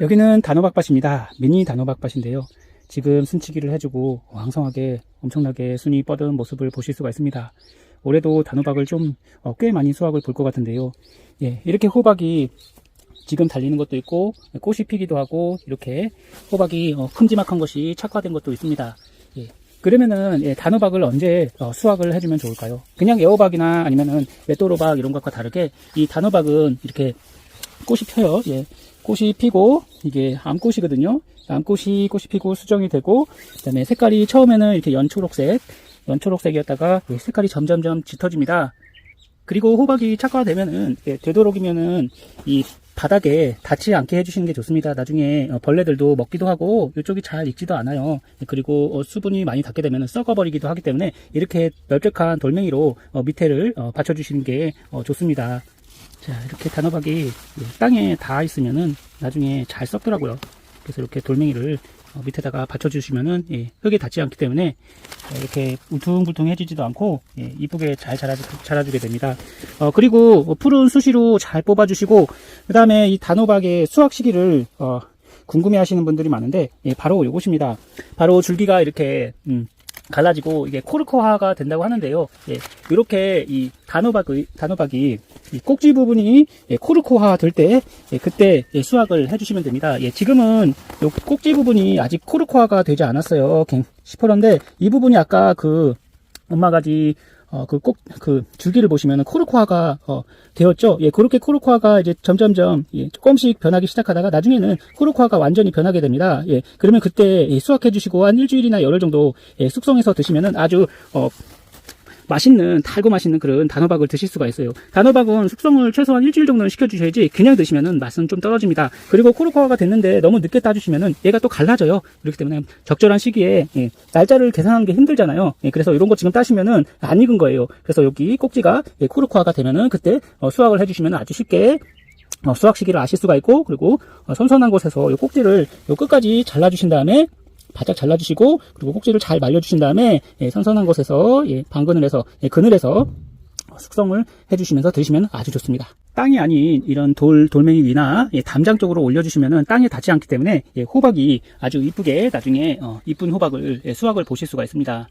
여기는 단호박밭입니다. 미니 단호박밭인데요. 지금 순치기를 해주고 왕성하게 엄청나게 순이 뻗은 모습을 보실 수가 있습니다. 올해도 단호박을 좀 어, 꽤 많이 수확을 볼 것 같은데요. 예, 이렇게 호박이 지금 달리는 것도 있고 꽃이 피기도 하고 이렇게 호박이 어, 큼지막한 것이 착화된 것도 있습니다. 예, 그러면은 예, 단호박을 언제 어, 수확을 해주면 좋을까요? 그냥 애호박이나 아니면은 외도로박 이런 것과 다르게 이 단호박은 이렇게 꽃이 펴요. 예, 꽃이 피고 이게 암꽃이거든요. 암꽃이 꽃이 피고 수정이 되고 그다음에 색깔이 처음에는 이렇게 연초록색, 연초록색이었다가 예, 색깔이 점점점 짙어집니다. 그리고 호박이 착화되면은 예, 되도록이면은 이 바닥에 닿지 않게 해주시는 게 좋습니다. 나중에 어, 벌레들도 먹기도 하고 이쪽이 잘 익지도 않아요. 예, 그리고 어, 수분이 많이 닿게 되면 썩어버리기도 하기 때문에 이렇게 넓적한 돌멩이로 어, 밑에를 어, 받쳐주시는 게 어, 좋습니다. 자 이렇게 단호박이 예, 땅에 닿아 있으면은 나중에 잘 썩더라고요. 그래서 이렇게 돌멩이를 어, 밑에다가 받쳐주시면은 예, 흙에 닿지 않기 때문에 어, 이렇게 울퉁불퉁해지지도 않고 예, 이쁘게 잘 자라주, 자라주게 됩니다. 어, 그리고 어, 푸른 수시로 잘 뽑아주시고 그 다음에 이 단호박의 수확 시기를 어, 궁금해하시는 분들이 많은데 예, 바로 이것입니다. 바로 줄기가 이렇게 음, 갈라지고 이게 코르코화가 된다고 하는데요. 예, 이렇게 이 단호박의 단호박이 이 꼭지 부분이 예, 코르코화 될 때 그때 예, 수확을 해주시면 됩니다. 예, 지금은 요 꼭지 부분이 아직 코르코화가 되지 않았어요. 갱 시퍼런데 이 부분이 아까 그 엄마가지 어, 그 꼭, 그, 줄기를 보시면은 코르코화가, 어, 되었죠? 예, 그렇게 코르코화가 이제 점점점, 예, 조금씩 변하기 시작하다가 나중에는 코르코화가 완전히 변하게 됩니다. 예, 그러면 그때 예, 수확해 주시고 한 일주일이나 열흘 정도, 예, 숙성해서 드시면은 아주, 어, 맛있는 달고 맛있는 그런 단호박을 드실 수가 있어요. 단호박은 숙성을 최소한 일주일 정도는 시켜주셔야지 그냥 드시면은 맛은 좀 떨어집니다. 그리고 코르코아가 됐는데 너무 늦게 따주시면은 얘가 또 갈라져요. 그렇기 때문에 적절한 시기에 예, 날짜를 계산하는 게 힘들잖아요. 예, 그래서 이런 거 지금 따시면은 안 익은 거예요. 그래서 여기 꼭지가 예, 코르코아가 되면은 그때 어, 수확을 해주시면 아주 쉽게 어, 수확 시기를 아실 수가 있고 그리고 어, 선선한 곳에서 이 꼭지를 요 끝까지 잘라주신 다음에 바짝 잘라주시고 그리고 꼭지를 잘 말려주신 다음에 예, 선선한 곳에서 예, 방근을 해서 예, 그늘에서 숙성을 해주시면서 드시면 아주 좋습니다. 땅이 아닌 이런 돌 돌멩이 위나 예, 담장 쪽으로 올려주시면은 땅에 닿지 않기 때문에 예, 호박이 아주 이쁘게 나중에 어, 이쁜 호박을 예, 수확을 보실 수가 있습니다.